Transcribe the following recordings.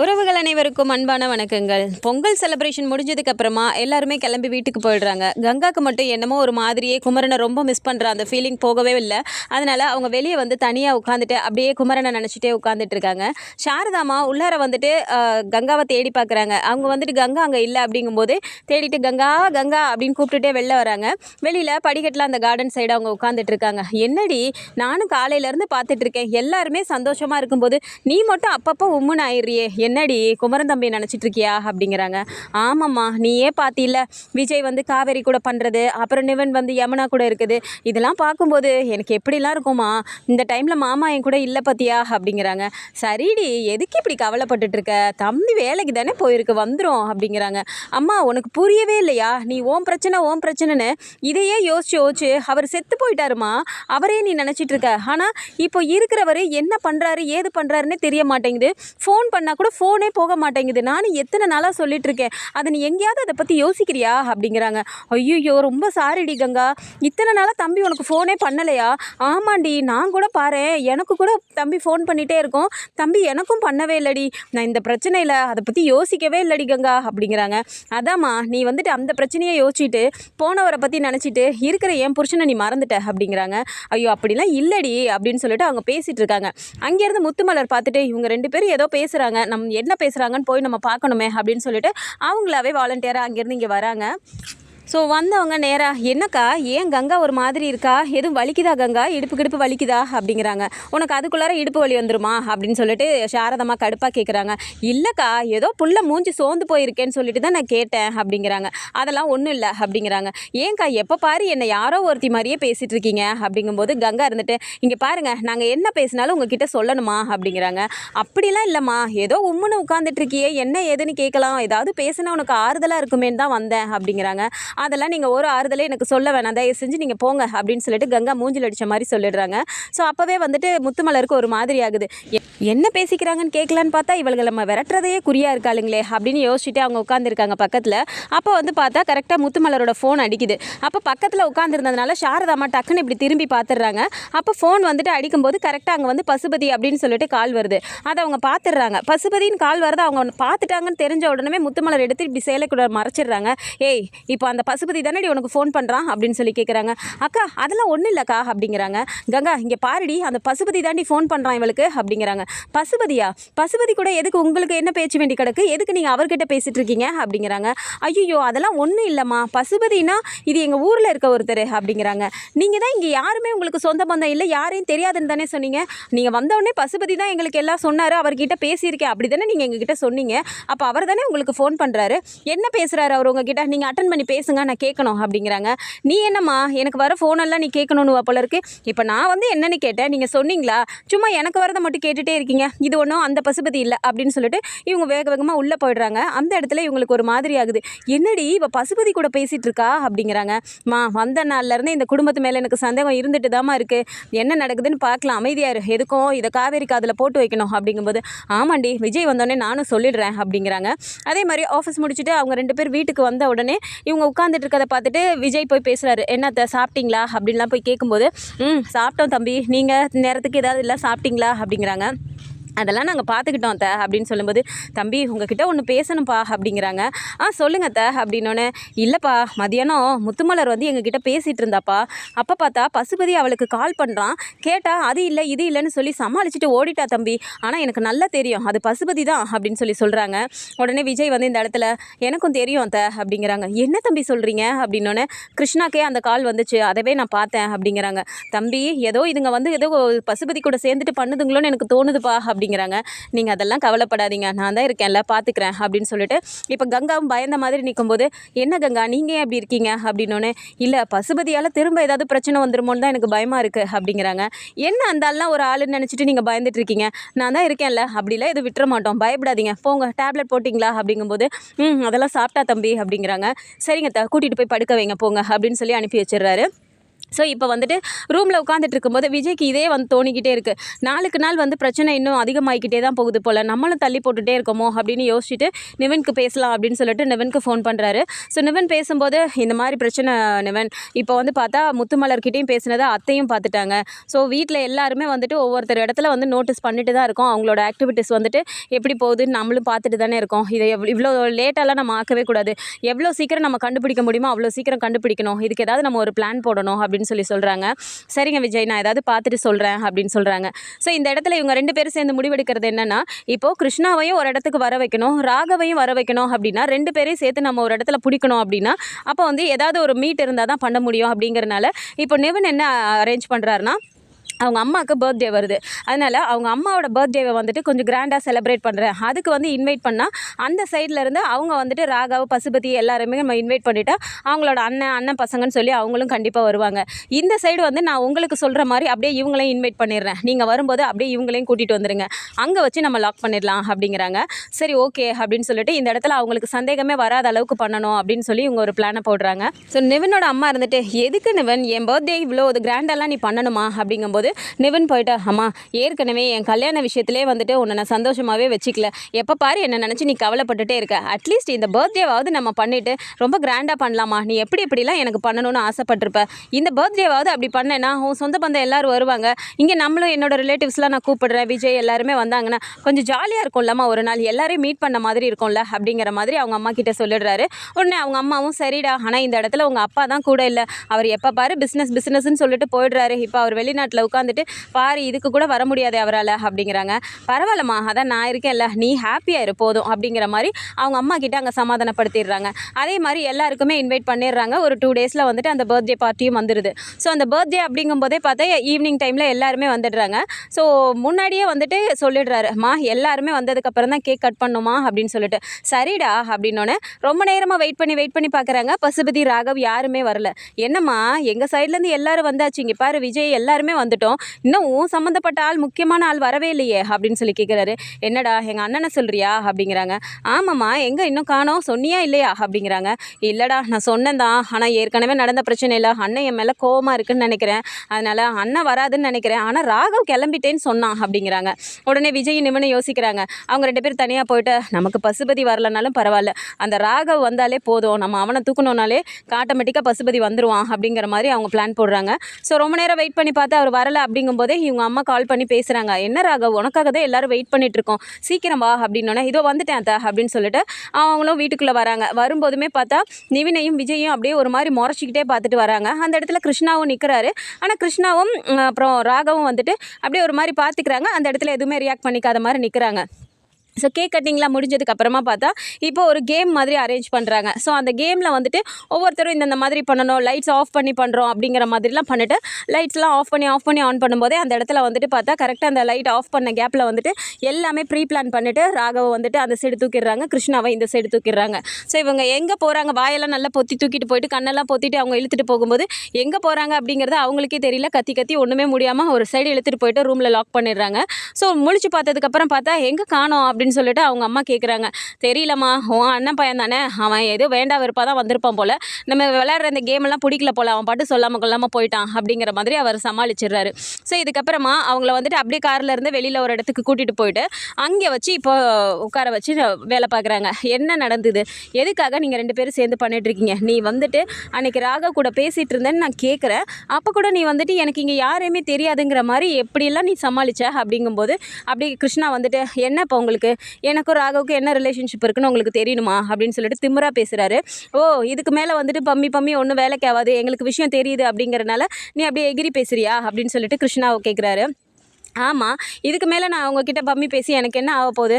உறவுகள் அனைவருக்கும் அன்பான வணக்கங்கள். பொங்கல் செலிப்ரேஷன் முடிஞ்சதுக்கு அப்புறமா எல்லாருமே கிளம்பி வீட்டுக்கு போயிடுறாங்க. கங்காக்கு மட்டும் என்னமோ ஒரு மாதிரியே குமரனை ரொம்ப மிஸ் பண்ணுற அந்த ஃபீலிங் போகவே இல்லை. அதனால அவங்க வெளியே வந்து தனியாக உட்காந்துட்டு அப்படியே குமரனை நினச்சிட்டே உட்காந்துட்டு இருக்காங்க. சாரதாமா உள்ளார வந்துட்டு கங்காவை தேடி பார்க்குறாங்க அவங்க வந்துட்டு கங்கா அங்கே இல்லை அப்படிங்கும்போது தேடிட்டு கங்கா கங்கா அப்படின்னு கூப்பிட்டுட்டே வெளில வராங்க. வெளியில் படிக்கட்டில் அந்த கார்டன் சைடு அவங்க உட்காந்துட்டு இருக்காங்க. என்னடி நானும் காலையிலேருந்து பார்த்துட்டு இருக்கேன். எல்லாருமே சந்தோஷமாக இருக்கும்போது நீ மட்டும் அப்பப்போ உம்முன்னு ஆயிடுறியே என்னடி குமரன் தம்பி நினச்சிட்டு இருக்கியா அப்படிங்கிறாங்க. ஆமாம்மா நீயே பார்த்தில விஜய் வந்து காவேரி கூட பண்ணுறது அப்புறம் நிவன் வந்து யமுனா கூட இருக்குது. இதெல்லாம் பார்க்கும்போது எனக்கு எப்படிலாம் இருக்குமா இந்த டைமில் மாமா என் கூட இல்லை பார்த்தியா அப்படிங்கிறாங்க. சரிடி எதுக்கு இப்படி கவலைப்பட்டுட்டு இருக்க தம்பி வேலைக்கு தானே போயிருக்கு வந்துடும் அப்படிங்கிறாங்க. அம்மா உனக்கு புரியவே இல்லையா? நீ ஓம் பிரச்சனை ஓம் பிரச்சனைன்னு இதையே யோசிச்சு யோசிச்சு அவர் செத்து போயிட்டாருமா? அவரே நீ நினச்சிட்டு இருக்க ஆனால் இப்போ இருக்கிறவர் என்ன பண்ணுறாரு ஏது பண்ணுறாருன்னே தெரிய மாட்டேங்குது. ஃபோன் பண்ணால் கூட ஃபோனே போக மாட்டேங்குது. நானும் எத்தனை நாளாக சொல்லிட்டு இருக்கேன். அதை நீ எங்கேயாவது அதை பற்றி யோசிக்கிறியா? அப்படிங்கிறாங்க. ஐயோ ரொம்ப சாரிடி கங்கா. இத்தனை நாளாக தம்பி உனக்கு ஃபோனே பண்ணலையா? ஆமாண்டி நான் கூட பாரு எனக்கு கூட தம்பி ஃபோன் பண்ணிகிட்டே இருக்கோம். தம்பி எனக்கும் பண்ணவே இல்லடி. நான் இந்த பிரச்சனையில் அதை பற்றி யோசிக்கவே இல்லடி கங்கா அப்படிங்கிறாங்க. அதாம்மா நீ வந்துட்டு அந்த பிரச்சனையை யோசிச்சுட்டு போனவரை பற்றி நினச்சிட்டு இருக்கிற என் புருஷனை நீ மறந்துட்ட அப்படிங்கிறாங்க. ஐயோ அப்படிலாம் இல்லடி அப்படின்னு சொல்லிட்டு அவங்க பேசிகிட்டு இருக்காங்க. அங்கேருந்து முத்துமலர் பார்த்துட்டு இவங்க ரெண்டு பேரும் ஏதோ பேசுகிறாங்க நம்ம என்ன பேசுகிறாங்கன்னு போய் நம்ம பார்க்கணுமே அப்படின்னு சொல்லிட்டு அவங்களாவே வாலண்டியராக அங்கேருந்து இங்கே வராங்க. ஸோ வந்தவங்க நேராக என்னக்கா ஏன் கங்கா ஒரு மாதிரி இருக்கா? எதுவும் வலிக்குதா கங்கா? இடுப்பு கிடுப்பு வலிக்குதா? அப்படிங்கிறாங்க. உனக்கு அதுக்குள்ளார இடுப்பு வலி வந்துருமா? அப்படின்னு சொல்லிட்டு சாரதம்மா கடுப்பாக கேட்குறாங்க இல்லைக்கா ஏதோ புள்ள மூஞ்சி சோர்ந்து போயிருக்கேன்னு சொல்லிட்டு தான் நான் கேட்டேன் அப்படிங்கிறாங்க. அதெல்லாம் ஒன்றும் இல்லை அப்படிங்கிறாங்க. ஏங்க்கா எப்போ பாரு என்னை யாரோ ஒருத்தி மாதிரியே பேசிகிட்டு இருக்கீங்க அப்படிங்கும்போது கங்கா இருந்துட்டு இங்கே பாருங்க நாங்கள் என்ன பேசினாலும் உங்ககிட்ட சொல்லணுமா? அப்படிங்கிறாங்க. அப்படிலாம் இல்லைம்மா ஏதோ உம்முன்னு உட்காந்துட்டு இருக்கியே என்ன ஏதுன்னு கேட்கலாம். ஏதாவது பேசினா உனக்கு ஆறுதலாக இருக்குமேன்னு தான் வந்தேன் அப்படிங்கிறாங்க. அதெல்லாம் நீங்கள் ஒரு ஆறுதலே எனக்கு சொல்ல வேணாம். தயவு செஞ்சு நீங்கள் போங்க அப்படின்னு சொல்லிட்டு கங்கா மூஞ்சில் அடித்த மாதிரி சொல்லிடுறாங்க. ஸோ அப்போவே வந்துட்டு முத்துமலருக்கு ஒரு மாதிரி ஆகுது. என்ன பேசிக்கிறாங்கன்னு கேட்கலான்னு பார்த்தா இவளுங்க நம்ம விரட்டுறதையே குறியாக இருக்காளுங்களே அப்படின்னு யோசிச்சுட்டு அவங்க உட்காந்துருக்காங்க பக்கத்தில். அப்போ வந்து பார்த்தா கரெக்டாக முத்துமலரோட ஃபோன் அடிக்குது. அப்போ பக்கத்தில் உட்காந்துருந்ததுனால சாரதாமா டக்குன்னு இப்படி திரும்பி பார்த்துடுறாங்க. அப்போ ஃபோன் வந்துட்டு அடிக்கும்போது கரெக்டாக அங்கே வந்து பசுபதி அப்படின்னு சொல்லிட்டு கால் வருது. அதை அவங்க பார்த்துடுறாங்க. பசுபதின்னு கால் வருது அவங்க பார்த்துட்டாங்கன்னு தெரிஞ்ச உடனே முத்துமலர் எடுத்து இப்படி சேலைக்குள்ள மறைச்சிடுறாங்க. ஏய் இப்போ அந்த பசுபதி தானடி உனக்கு ஃபோன் பண்ணுறான் அப்படின்னு சொல்லி கேட்குறாங்க அக்கா அதெல்லாம் ஒன்றும் இல்லைக்கா அப்படிங்கிறாங்க. கங்கா இங்கே பாருடி அந்த பசுபதி தாண்டி ஃபோன் பண்ணுறான் இவளுக்கு அப்படிங்கிறாங்க. பசுபதியா? பசுபதி கூட எதுக்கு உங்களுக்கு என்ன பேச்சு வேண்டி கிடக்கு? எதுக்கு நீங்கள் அவர்கிட்ட பேசிகிட்டு இருக்கீங்க? அப்படிங்கிறாங்க. ஐயோ அதெல்லாம் ஒன்றும் இல்லைம்மா. பசுபதினா இது எங்கள் ஊரில் இருக்க ஒருத்தர் அப்படிங்கிறாங்க. நீங்கள் தான் இங்கே யாருமே உங்களுக்கு சொந்த பந்தம் இல்லை யாரையும் தெரியாதுன்னு தானே சொன்னீங்க? நீங்கள் வந்தவுடனே பசுபதி தான் எங்களுக்கு எல்லாம் சொன்னார் அவர்கிட்ட பேசியிருக்கேன் அப்படி தானே நீங்கள் எங்ககிட்ட சொன்னீங்க? அப்போ அவர் தானே உங்களுக்கு ஃபோன் பண்ணுறாரு என்ன பேசுகிறாரு அவர் உங்ககிட்ட? நீங்கள் அட்டன் பண்ணி பேசுங்க நான் கேட்கணும் அப்படிங்கிறாங்க. நீ என்னம்மா எனக்கு வர ஃபோனெல்லாம் நீ கேட்கணும்னு போல இருக்கு. இப்போ நான் வந்து என்னென்னு கேட்டேன் நீங்கள் சொன்னீங்களா? சும்மா எனக்கு வரதை மட்டும் கேட்டுகிட்டே இருக்கீங்க. இது ஒன்றும் அந்த பசுபதி இல்லை அப்படின்னு சொல்லிட்டு இவங்க வேக வேகமாக உள்ளே போயிடுறாங்க. அந்த இடத்துல இவங்களுக்கு ஒரு மாதிரி ஆகுது. என்னடி இப்போ பசுபதி கூட பேசிகிட்டு இருக்கா? அப்படிங்கிறாங்க. மா வந்த நாள்லேருந்து இந்த குடும்பத்து மேலே எனக்கு சந்தேகம் இருந்துட்டு தாம்மா இருக்குது என்ன நடக்குதுன்னு பார்க்கலாம். அமைதியாக இரு. எதுக்கும் இதை காவேரி காதில் போட்டு வைக்கணும் அப்படிங்கும்போது ஆமாண்டி விஜய் வந்தோடனே நானும் சொல்லிடுறேன். அப்படிங்கிறாங்க. அதே மாதிரி ஆஃபீஸ் முடிச்சுட்டு அவங்க ரெண்டு பேர் வீட்டுக்கு வந்த உடனே இவங்க உட்காந்துட்டு இருக்கதை பார்த்துட்டு விஜய் போய் பேசுகிறாரு என்னத்த சாப்பிட்டீங்களா? அப்படின்லாம் போய் கேட்கும்போது ம் சாப்பிட்டோம் தம்பி. நீங்கள் நேரத்துக்கு ஏதாவது இல்லை சாப்பிட்டீங்களா? அப்படிங்கிறாங்க. அதெல்லாம் நாங்கள் பார்த்துக்கிட்டோம் த அப்படின்னு சொல்லும்போது தம்பி உங்ககிட்ட ஒன்று பேசணும்ப்பா அப்படிங்கிறாங்க. ஆ சொல்லுங்க த அப்படின்னோடனே இல்லைப்பா மதியானம் முத்துமலர் வந்து எங்ககிட்ட பேசிகிட்டு இருந்தாப்பா. அப்போ பார்த்தா பசுபதி அவளுக்கு கால் பண்ணுறான் கேட்டால் அது இல்லை இது இல்லைன்னு சொல்லி சமாளிச்சுட்டு ஓடிட்டா தம்பி. ஆனால் எனக்கு நல்லா தெரியும் அது பசுபதி தான் அப்படின்னு சொல்லி சொல்கிறாங்க உடனே விஜய் வந்து இந்த இடத்துல எனக்கும் தெரியும் த அப்படிங்கிறாங்க. என்ன தம்பி சொல்கிறீங்க அப்படின்னோடனே கிருஷ்ணாக்கே அந்த கால் வந்துச்சு அதவே நான் பார்த்தேன் அப்படிங்கிறாங்க. தம்பி ஏதோ இதுங்க வந்து ஏதோ பசுபதி கூட சேர்ந்துட்டு பண்ணுதுங்களோன்னு எனக்கு தோணுதுப்பா அப்படிங்கிறாங்க. நீங்கள் அதெல்லாம் கவலைப்படாதீங்க. நான் தான் இருக்கேன்ல பார்த்துக்கிறேன் அப்படின்னு சொல்லிட்டு இப்போ கங்காவும் பயந்த மாதிரி நிற்கும்போது என்ன கங்கா நீங்கள் ஏன் அப்படி இருக்கீங்க? அப்படின்னோடனே இல்லை பசுபதியால் திரும்ப ஏதாவது பிரச்சனை வந்துருமோன்னு தான் எனக்கு பயமாக இருக்குது அப்படிங்கிறாங்க. என்ன அந்த ஆள்லாம் ஒரு ஆளுன்னு நினச்சிட்டு நீங்கள் பயந்துட்டு இருக்கீங்க? நான் தான் இருக்கேன்ல அப்படிலாம் எதுவும் விட்டுற மாட்டோம். பயப்படாதீங்க. போங்க டேப்லெட் போட்டிங்களா? அப்படிங்கும்போது ம் அதெல்லாம் சாப்பிட்டா தம்பி. அப்படிங்கிறாங்க. சரிங்க தா கூட்டிகிட்டு போய் படுக்க வைங்க போங்க. அப்படின்னு சொல்லி அனுப்பி வச்சிடுறாரு. ஸோ இப்போ வந்துட்டு ரூமில் உட்காந்துட்டு இருக்கும்போது விஜய்க்கு இதே வந்து தோணிக்கிட்டே இருக்குது நாளுக்கு நாள் வந்து பிரச்சனை இன்னும் அதிகமாகிக்கிட்டே தான் போகுது போல். நம்மளும் தள்ளி போட்டுகிட்டே இருக்கோமோ அப்படின்னு யோசிச்சுட்டு நிவனுக்கு பேசலாம் அப்படின்னு சொல்லிட்டு நிவனுக்கு ஃபோன் பண்ணுறாரு ஸோ நிவன் பேசும்போது இந்த மாதிரி பிரச்சனை நிவன் இப்போ வந்து பார்த்தா முத்துமலர்கிட்டையும் பேசினதை அத்தையும் பார்த்துட்டாங்க. ஸோ வீட்டில் எல்லாருமே வந்துட்டு ஒவ்வொருத்தர் இடத்துல வந்து நோட்டீஸ் பண்ணிட்டு தான் இருக்கோம். அவங்களோட ஆக்டிவிட்டீஸ் வந்துட்டு எப்படி போகுதுன்னு நம்மளும் பார்த்துட்டு தானே இருக்கோம். இதை எவ் இவ்வளோ லேட்டாலாம் நம்ம ஆக்கவே கூடாது. எவ்வளோ சீக்கிரம் நம்ம கண்டுபிடிக்க முடியுமோ அவ்வளோ சீக்கிரம் கண்டுபிடிக்கணும். இதுக்கு ஏதாவது நம்ம ஒரு பிளான் போடணும் அப்படின்னு சொல்லி சொல்கிறாங்க சரிங்க விஜய் நான் ஏதாவது பார்த்துட்டு சொல்கிறேன் அப்படின்னு சொல்கிறாங்க ஸோ இந்த இடத்துல இவங்க ரெண்டு பேரும் சேர்ந்து முடிவெடுக்கிறது என்னன்னா இப்போது கிருஷ்ணாவையும் ஒரு இடத்துக்கு வர வைக்கணும் ராகவையும் வர வைக்கணும் அப்படின்னா ரெண்டு பேரையும் சேர்த்து நம்ம ஒரு இடத்துல பிடிக்கணும் அப்படின்னா அப்போ வந்து ஏதாவது ஒரு மீட் இருந்தால் தான் பண்ண முடியும் அப்படிங்கிறனால இப்போ நிவன் என்ன அரேஞ்ச் பண்ணுறாருனா அவங்க அம்மாவுக்கு பர்த்டே வருது. அதனால் அவங்க அம்மாவோட பர்த்டேவை வந்துட்டு கொஞ்சம் கிராண்டாக செலிப்ரேட் பண்ணுறேன் அதுக்கு வந்து இன்வைட் பண்ணால் அந்த சைடில் இருந்து அவங்க வந்துட்டு ராகாவ் பசுபதி எல்லாருமே நம்ம இன்வைட் பண்ணிவிட்டா அவங்களோட அண்ணன் அண்ணன் பசங்கன்னு சொல்லி அவங்களும் கண்டிப்பாக வருவாங்க. இந்த சைடு வந்து நான் உங்களுக்கு சொல்கிற மாதிரி அப்படியே இவங்களையும் இன்வைட் பண்ணிடுறேன். நீங்கள் வரும்போது அப்படியே இவங்களையும் கூட்டிகிட்டு வந்துடுங்க அங்கே வச்சு நம்ம லாக் பண்ணிடலாம் அப்படிங்கிறாங்க. சரி ஓகே அப்படின்னு சொல்லிட்டு இந்த இடத்துல அவங்களுக்கு சந்தேகமே வராத அளவுக்கு பண்ணணும் அப்படின்னு சொல்லி இவங்க ஒரு பிளானை போடுறாங்க. ஸோ நிவனோட அம்மா இருந்துட்டு எதுக்கு நிவன்? என் பர்த்டே இவ்வளோ அது கிராண்டெல்லாம் நீ பண்ணணுமா? அப்படிங்கும்போது நிவன் போயிட்டு அம்மா ஏற்கனவே என் கல்யாண விஷயத்திலே வந்துட்டு உன்னை நான் சந்தோஷமாகவே வச்சுக்கல. எப்போ பாரு என்ன நினச்சி நீ கவலைப்பட்டுட்டே இருக்க. அட்லீஸ்ட் இந்த பர்த்டேவாவது நம்ம பண்ணிவிட்டு ரொம்ப கிராண்டாக பண்ணலாமா? நீ எப்படி எப்படிலாம் எனக்கு பண்ணணும்னு ஆசைப்பட்டிருப்ப. இந்த பர்த்டேவாவது அப்படி பண்ணேன்னா உன் சொந்த பந்தம் எல்லோரும் வருவாங்க. இங்கே நம்மளும் என்னோட ரிலேட்டிவ்ஸ்லாம் நான் கூப்பிடுறேன். விஜய் எல்லாருமே வந்தாங்கன்னா கொஞ்சம் ஜாலியாக இருக்கும்லம்மா ஒரு நாள் எல்லாரையும் மீட் பண்ண மாதிரி இருக்கும்ல? அப்படிங்கிற மாதிரி அவங்க அம்மா கிட்ட சொல்லிடுறாரு. உடனே அவங்க அம்மாவும் சரிடா ஆனால் இந்த இடத்துல உங்கள் அப்பா தான் கூட இல்லை. அவர் எப்போ பாரு பிஸ்னஸ் பிஸ்னஸ்ன்னு சொல்லிட்டு போயிடுறாரு. இப்போ அவர் வெளிநாட்டில் உட்காந்துட்டு பாரு இதுக்கு கூட வர முடியாது அவரால் அப்படிங்கிறாங்க. பரவாயில்லம்மா அதான் நான் இருக்கேன்ல. நீ ஹாப்பியாக இரு போதும் அப்படிங்கிற மாதிரி அவங்க அம்மா கிட்ட அங்கே சமாதானப்படுத்திடுறாங்க. அதே மாதிரி எல்லாருக்குமே இன்வைட் பண்ணிடுறாங்க. ஒரு டூ டேஸில் வந்துட்டு அந்த பர்த்டே பார்ட்டியும் வந்துடுது ஸோ அந்த பர்த்டே அப்படிங்கும்போதே பார்த்தா ஈவினிங் டைமில் எல்லாருமே வந்துடுறாங்க. ஸோ முன்னாடியே வந்துட்டு சொல்லிடுறாரு. மா எல்லாருமே வந்ததுக்கப்புறம் தான் கேக் கட் பண்ணுமா? அப்படின்னு சொல்லிட்டு. சரிடா அப்படின்னோடனே ரொம்ப நேரமாக வெயிட் பண்ணி வெயிட் பண்ணி பார்க்குறாங்க. பசுபதி ராகவ் யாருமே வரல. என்னம்மா எங்கள் சைட்லேருந்து எல்லாரும் வந்தாச்சு இங்கே பாரு விஜய் எல்லாருமே வந்துட்டோம். இன்னும் உன் சம்மந்தப்பட்ட ஆள் முக்கியமான ஆள் வரவே இல்லையே அப்படின்னு சொல்லி கேட்குறாரு என்னடா எங்கள் அண்ணனை சொல்கிறியா அப்படிங்கிறாங்க. ஆமாம்மா எங்கே இன்னும் காணோம்? சொன்னியா இல்லையா? அப்படிங்கிறாங்க. இல்லைடா நான் சொன்னேன் தான் ஆனால் ஏற்கனவே நடந்த பிரச்சனை இல்லை. அண்ணன் என் மேலே கோவமாக இருக்குன்னு நினைக்கிறேன். அதனால் அண்ணன் வராதுன்னு நினைக்கிறேன். ஆனால் ராகவ் கிளம்பிட்டேன்னு சொன்னான் அப்படிங்கிறாங்க. உடனே விஜய் நிமிடம் யோசிக்கிறாங்க. அவங்க ரெண்டு பேரும் தனியாக போயிட்டு நமக்கு பசுபதி வரலனாலும் பரவாயில்ல. அந்த ராகவ் வந்தாலே போதும். நம்ம அவனை தூக்கணும்னாலே ஆட்டோமேட்டிக்காக பசுபதி வந்துடுவான் அப்படிங்கிற மாதிரி அவங்க பிளான் போடுறாங்க. ஸோ ரொம்ப நேரம் வெயிட் பண்ணி பார்த்து அவர் வரல அப்படிங்கும்போதே இவங்க அம்மா கால் பண்ணி பேசுகிறாங்க என்ன ராகவ் உனக்காக தான் எல்லாரும் வெயிட் பண்ணிட்டு இருக்கோம். சீக்கிரம் வா அப்படின்னோடனே இதோ வந்துட்டேன் அத்தை அப்படின்னு சொல்லிட்டு அவங்களும் வீட்டுக்குள்ளே வராங்க. வரும்போதுமே பார்த்தா நிவினையும் விஜயும் அப்படியே ஒரு மாதிரி முறைச்சிக்கிட்டே பார்த்துட்டு வராங்க. அந்த இடத்துல கிருஷ்ணாவும் நிற்கிறாரு ஆனால் கிருஷ்ணாவும் அப்புறம் ராகவும் வந்துட்டு அப்படியே ஒரு மாதிரி பார்த்துக்கிறாங்க. அந்த இடத்துல எதுவுமே ரியாக்ட் பண்ணிக்காத மாதிரி நிற்கிறாங்க ஸோ கேக் கட்டிங்லாம் முடிஞ்சதுக்கு அப்புறமா பார்த்தா இப்போ ஒரு கேம் மாதிரி அரேஞ்ச் பண்ணுறாங்க ஸோ அந்த கேமில் வந்துட்டு ஒவ்வொருத்தரும் இந்தந்த மாதிரி பண்ணணும் லைட்ஸ் ஆஃப் பண்ணி பண்ணுறோம் அப்படிங்கிற மாதிரிலாம் பண்ணிட்டு லைட்ஸ்லாம் ஆஃப் பண்ணி ஆஃப் பண்ணி ஆன் பண்ணும்போதே அந்த இடத்துல வந்துட்டு பார்த்தா கரெக்டாக அந்த லைட் ஆஃப் பண்ண கேப்பில் வந்துட்டு எல்லாமே ப்ரீ பிளான் பண்ணிவிட்டு ராகவை வந்துட்டு அந்த சைடு தூக்கிடுறாங்க கிருஷ்ணாவை இந்த சைடு தூக்கிடுறாங்க. ஸோ இவங்க எங்கே போகிறாங்க வாயெல்லாம் நல்லா பொத்தி தூக்கிட்டு போயிட்டு கண்ணெல்லாம் பொத்திட்டு அவங்க இழுத்துட்டு போகும்போது எங்கே போகிறாங்க அப்படிங்கிறது அவங்களுக்கே தெரியல. கத்தி கத்தி ஒன்றுமே முடியாமல் ஒரு சைடு இழுத்துட்டு போயிட்டு ரூமில் லாக் பண்ணிடுறாங்க. ஸோ முழிச்சு பார்த்ததுக்கப்புறம் பார்த்தா எங்கே காணோம் அப்படின்னு அப்படின்னு சொல்லிட்டு அவங்க அம்மா கேட்குறாங்க தெரியலம்மா உன் அண்ணன் பையன் தானே? அவன் ஏதோ வேண்டாம் விருப்பாக தான் வந்திருப்பான் போல். நம்ம விளையாடுற இந்த கேம் எல்லாம் பிடிக்கல போல. அவன் பாட்டு சொல்லாமல் கொள்ளாமல் போயிட்டான் அப்படிங்கிற மாதிரி அவர் சமாளிச்சிடுறாரு. ஸோ இதுக்கப்புறமா அவங்கள வந்துட்டு அப்படியே கார்ல இருந்து வெளியில் ஒரு இடத்துக்கு கூட்டிகிட்டு போயிட்டு அங்கே வச்சு இப்போ உட்கார வச்சு வேலை பார்க்குறாங்க. என்ன நடந்தது? எதுக்காக நீங்கள் ரெண்டு பேரும் சேர்ந்து பண்ணிட்டு இருக்கீங்க? நீ வந்துட்டு அன்னைக்கு ராகா கூட பேசிகிட்டு இருந்தேன்னு நான் கேட்குறேன் அப்போ கூட நீ வந்துட்டு எனக்கு இங்கே யாரையுமே தெரியாதுங்கிற மாதிரி எப்படிலாம் நீ சமாளிச்ச அப்படிங்கும்போது அப்படி கிருஷ்ணா வந்துட்டு என்ன இப்போ உங்களுக்கு? எனக்கும் ராகவுக்கு என்ன ரிலேஷன்ஷிப் இருக்குன்னு உங்களுக்கு தெரியணுமா? அப்படின்னு சொல்லிட்டு திமிரா பேசுகிறாரு ஓ இதுக்கு மேலே வந்துட்டு பம்மி பம்மி ஒன்றும் வேலைக்கு ஆகாது எங்களுக்கு விஷயம் தெரியுது அப்படிங்கிறனால நீ அப்படியே எகிரி பேசுறியா? அப்படின்னு சொல்லிட்டு கிருஷ்ணாவை கேட்குறாரு ஆமாம் இதுக்கு மேலே நான் அவங்கக்கிட்ட பம்மி பேசி எனக்கு என்ன ஆக போகுது?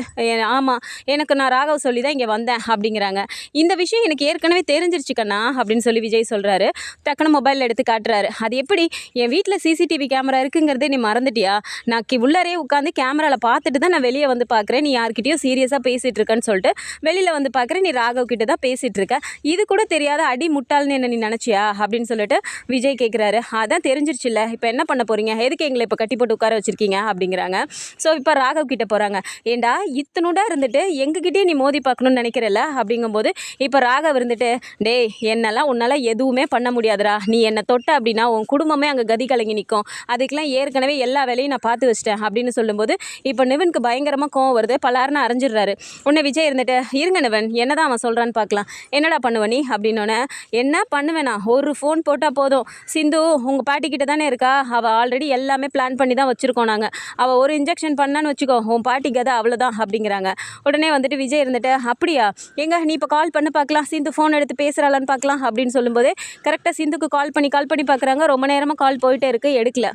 ஆமாம் எனக்கு நான் ராகவ் சொல்லி தான் இங்கே வந்தேன் அப்படிங்கிறாங்க. இந்த விஷயம் எனக்கு ஏற்கனவே தெரிஞ்சிருச்சு கண்ணா அப்படின்னு சொல்லி விஜய் சொல்கிறாரு டக்குனு மொபைலில் எடுத்து காட்டுறாரு. அது எப்படி? என் வீட்டில் சிசிடிவி கேமரா இருக்குங்கிறதே நீ மறந்துட்டியா? நான் உள்ளாரே உட்காந்து கேமராவில் பார்த்துட்டு தான் நான் வெளியே வந்து பார்க்குறேன் நீ யார்கிட்டயோ சீரியஸாக பேசிகிட்டு இருக்கேன்னு சொல்லிட்டு வெளியில் வந்து பார்க்குறேன் நீ ராகவ் கிட்ட தான் பேசிகிட்டு இருக்க. இது கூட தெரியாத அடி முட்டாள்னு என்ன நீ நினச்சியா? அப்படின்னு சொல்லிட்டு விஜய் கேட்குறாரு அதான் தெரிஞ்சிருச்சுல்ல. இப்போ என்ன பண்ண போகிறீங்க எதுக்கு எங்களை இப்போ கட்டி போட்டு உட்கார வச்சிருக்கீங்க? இருக்கீங்க அப்படிங்கிறாங்க. ஸோ இப்போ ராகவ் கிட்ட போகிறாங்க ஏண்டா இத்தனுடா இருந்துட்டு எங்ககிட்டயே நீ மோதி பார்க்கணும்னு நினைக்கிறல்ல? அப்படிங்கும்போது இப்போ ராகவ் இருந்துட்டு டேய் என்னெல்லாம் உன்னால் எதுவுமே பண்ண முடியாதுடா. நீ என்னை தொட்ட அப்படின்னா உன் குடும்பமே அங்கே கதி கலங்கி நிற்கும் அதுக்கெல்லாம் ஏற்கனவே எல்லா வேலையும் நான் பார்த்து வச்சிட்டேன். அப்படின்னு சொல்லும்போது இப்போ நிவனுக்கு பயங்கரமாக கோவம் வருது. பலாருன்னு அரைஞ்சிடுறாரு. உன்னை விஜய் இருந்துட்டு இருங்க நிவன் என்னதான் அவன் சொல்கிறான்னு பார்க்கலாம். என்னடா பண்ணுவ நீ? அப்படின்னோடனே என்ன பண்ணுவேனா ஒரு ஃபோன் போட்டால் போதும். சிந்து உங்கள் பாட்டிக்கிட்ட தானே இருக்கா? அவள் ஆல்ரெடி எல்லாமே பிளான் பண்ணி தான் வச்சுருக்கோம் நாங்கள் அவள் ஒரு இன்ஜெக்ஷன் பண்ணான்னு வச்சுக்கோ உன் பாட்டி கதை அவ்வளோதான் அப்படிங்கிறாங்க. உடனே வந்துட்டு விஜய் இருந்துட்டு அப்படியா? எங்க? நீ இப்போ கால் பண்ண பார்க்கலாம். சிந்து ஃபோன் எடுத்து பேசுகிறாளான்னு பார்க்கலாம். அப்படின்னு சொல்லும்போதே கரெக்டாக சிந்துக்கு கால் பண்ணி கால் பண்ணி பார்க்குறாங்க. ரொம்ப நேரமாக கால் போயிட்டே இருக்கு எடுக்கல.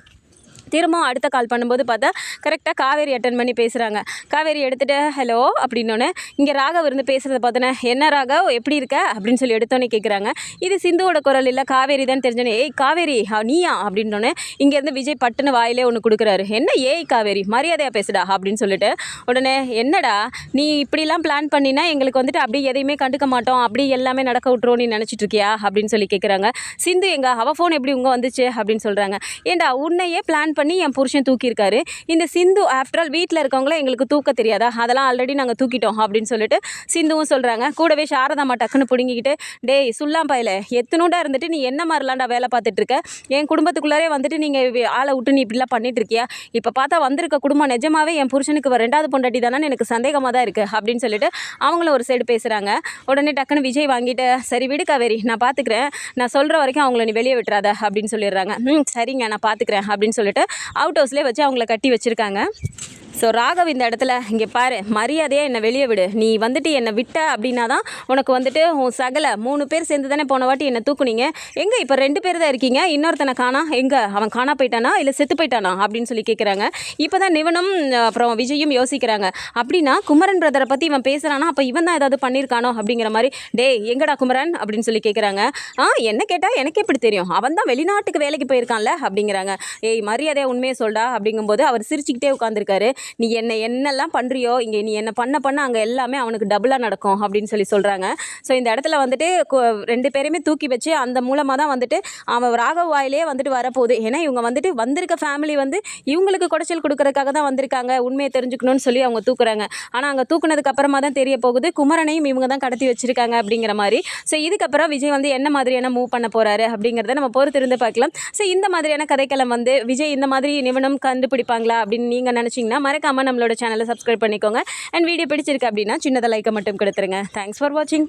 திரும்பவும் அடுத்த கால் பண்ணும்போது பார்த்தா கரெக்டாக காவேரி அட்டன் பண்ணி பேசுகிறாங்க காவேரி எடுத்துகிட்டு ஹலோ அப்படின்னோடனே இங்கே ராகவ் இருந்து பேசுகிறத பார்த்தோன்னே என்ன ராகவ் எப்படி இருக்க? அப்படின்னு சொல்லி எடுத்தோன்னே கேட்குறாங்க இது சிந்துவோட குரல் இல்லை காவேரி தான் தெரிஞ்சோன்னே ஏய் காவேரி நீயா? அப்படின்னோடனே இங்கேருந்து விஜய் பட்டுன்னு வாயிலே ஒன்று கொடுக்குறாரு. என்ன ஏய் காவேரி மரியாதையாக பேசுடா அப்படின்னு சொல்லிட்டு உடனே என்னடா நீ இப்படிலாம் பிளான் பண்ணினா எங்களுக்கு வந்துட்டு அப்படியே எதையுமே கண்டுக்க மாட்டோம். அப்படி எல்லாமே நடக்க விட்ருவோம் நீ நினச்சிட்டு இருக்கியா? அப்படின்னு சொல்லி கேட்குறாங்க சிந்து எங்கள் அவ ஃபோன் எப்படி உங்கள் வந்துச்சு? அப்படின்னு சொல்கிறாங்க ஏண்டா உன்னையே பிளான் பண்ணி என் புருஷன் தூக்கியிருக்காரு. இந்த சிந்து ஆஃப்டர் ஆல் வீட்டில் இருக்கவங்கள எங்களுக்கு தூக்க தெரியாதா? அதெல்லாம் ஆல்ரெடி நாங்கள் தூக்கிட்டோம் அப்படின்னு சொல்லிட்டு சிந்துவும் சொல்கிறாங்க கூடவே சாரதாமா டக்குன்னு பிடுங்கிக்கிட்டு டேய் சுல்லாம் பயில. எத்தனோண்டா இருந்துட்டு நீ என்ன மாதிரிலாம்டா வேலை பார்த்துட்டு இருக்க என் குடும்பத்துக்குள்ளாரே வந்துட்டு நீங்கள் ஆளை விட்டு நீ இப்படிலாம் பண்ணிட்டு இருக்கியா இப்போ பார்த்தா வந்திருக்க குடும்பம் நிஜமாவே என் புருஷனுக்கு ரெண்டாவது பொண்டாட்டி தானே எனக்கு சந்தேகமாக தான் இருக்குது அப்படின்னு சொல்லிட்டு அவங்களும் ஒரு சைடு பேசுகிறாங்க உடனே டக்குன்னு விஜய் வாங்கிட்டு சரி விடு காவேரி நான் பார்த்துக்கிறேன் நான் சொல்கிற வரைக்கும் அவங்கள நீ வெளியே விட்டுறாத அப்படின்னு சொல்லிடுறாங்க. ம் சரிங்க நான் பார்த்துக்கிறேன் அப்படின்னு சொல்லிட்டு அவுட் ஹவுஸ்லேயே வச்சு அவங்கள கட்டி வச்சுருக்காங்க. ஸோ ராகவ் இந்த இடத்துல இங்கே பாரு மரியாதையாக என்னை வெளியே விடு. நீ வந்துட்டு என்னை விட்ட அப்படின்னா தான் உனக்கு வந்துட்டு உன் சகல மூணு பேர் சேர்ந்து தானே போன வாட்டி என்னை தூக்குனீங்க? எங்கே இப்போ ரெண்டு பேர் தான் இருக்கீங்க? இன்னொருத்தனை காணா எங்கே? அவன் காணா போயிட்டானா? இல்லை செத்து போயிட்டானா? அப்படின்னு சொல்லி கேட்குறாங்க இப்போ தான் நிவனும் அப்புறம் விஜயும் யோசிக்கிறாங்க. அப்படின்னா குமரன் பிரதரை பற்றி இவன் பேசுகிறானா அப்போ இவன் தான் ஏதாவது பண்ணியிருக்கானோ அப்படிங்கிற மாதிரி டேய் எங்கடா குமரன்? அப்படின்னு சொல்லி கேட்குறாங்க ஆ என்ன கேட்டால் எனக்கு எப்படி தெரியும்? அவன் தான் வெளிநாட்டுக்கு வேலைக்கு போயிருக்கான்ல? அப்படிங்கிறாங்க. ஏய் மரியாதையாக உண்மையை சொல்டா அப்படிங்கும்போது அவர் சிரிச்சுக்கிட்டே உட்காந்துருக்காரு நீ என்ன என்னெல்லாம் பண்ணுறியோ இங்கே நீ என்ன பண்ண பண்ண அங்கே எல்லாமே அவனுக்கு டபுளாக நடக்கும் அப்படின்னு சொல்லி சொல்கிறாங்க ஸோ இந்த இடத்துல வந்துட்டு ரெண்டு பேருமே தூக்கி வச்சு அந்த மூலமாக தான் வந்துட்டு அவன் ராகவ் வாயிலே வந்துட்டு வரப்போகுது. ஏன்னா இவங்க வந்துட்டு வந்திருக்க ஃபேமிலி வந்து இவங்களுக்கு குடைச்சல் கொடுக்கறதுக்காக தான் வந்திருக்காங்க. உண்மையை தெரிஞ்சுக்கணும்னு சொல்லி அவங்க தூக்குறாங்க. ஆனால் அங்கே தூக்குனதுக்கு அப்புறமா தான் தெரிய போகுது குமரனையும் இவங்க தான் கடத்தி வச்சிருக்காங்க அப்படிங்கிற மாதிரி. ஸோ இதுக்கப்புறம் விஜய் வந்து என்ன மாதிரியான மூவ் பண்ண போறாரு அப்படிங்கிறத நம்ம பொறுத்திருந்து பார்க்கலாம். ஸோ இந்த மாதிரியான கதைக்களம் வந்து விஜய் இந்த மாதிரி நிவனம் கண்டுபிடிப்பாங்களா அப்படின்னு நீங்கள் நினச்சிங்கன்னா மறக்காமல் நம்மளோட சேனலை சப்ஸ்கிரைப் பண்ணிக்கோங்க. அண்ட் வீடியோ பிடிச்சிருக்கு அப்படின்னா சின்னதாக லைக்கை மட்டும் கொடுத்துருங்க. தேங்க்ஸ் ஃபார் வாட்சிங்